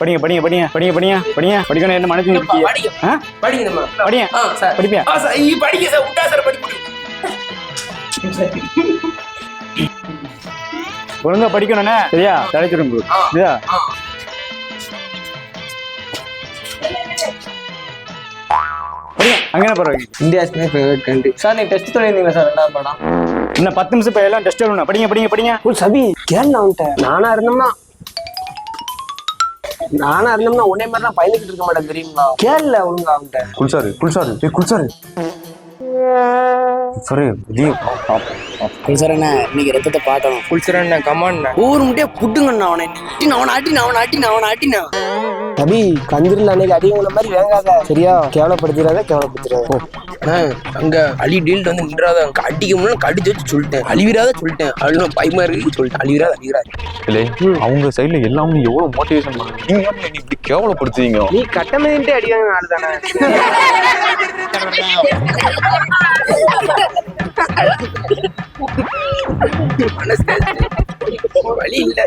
படிங்க படிங்க படிங்க படிங்க படிங்க படிங்க. படிக்கணும் என்ன மனசு படிங்க. படிங்க. ஆ சார். படிப்பியா? ஆ சார். விட்டா சார். படிக்க ஒழுங்கா படிக்கணும்ண்ணே சரியா? தலைச்சிடும். சரியா? ஆ. படிங்க. அங்கே பரவாயில்ல India's my favourite country sir நீ டெஸ்ட் சொல்லியிருந்தீங்களா சார்? ரெண்டாவது படம். இன்னும் பத்து நிமிஷம் இப்போ எல்லாம் டெஸ்ட் எழுதணும். படிங்க படிங்க படிங்க. ஓ சபி கேள்வி அவன்கிட்ட. நானா இருந்தோம்னா நானா இருந்தோம்னா உன்னை மாதிரி தான் பயந்துக்கிட்டு இருக்க மாட்டேன் தெரியுமா கேள்ல ஒழுங்கா அவன்கிட்ட. குல்சாரு குல்சாரு ஏய் குல்சாரு சாரி இது குல்சரண்ணா இன்னைக்கு ரத்தத்தை பார்த்தோம் குளிச்சுறேன் கமான் ஊர் முட்டையே புட்டுங்கண்ணா அவனை. அட்டின அவனை அட்டின அவனை அட்டின அவனை அட்டின. சபி கந்திரில் அன்னைக்கு அதிகமான மாதிரி வேங்காத சரியா? கேவலப்படுத்திடாத கேவலப்படுத்திடாத. அங்க அழி டீல் வந்து நின்றாத. அடிக்க முடியல கடிச்சு வச்சு சொல்லிட்டேன். அழிவிராத சொல்லிட்டேன். அழுன பயமா இருக்கு சொல்லிட்டேன். அழிவிராத அழிவிராத இல்லை அவங்க சைடுல எல்லாமே எவ்வளவு மோட்டிவேஷன் பண்ணுங்க நீங்க இப்படி கேவலப்படுத்துவீங்க நீ கட்டமைன்ட்டு அடிக்காங்க நாள் தானே. மனசு வழி இல்ல.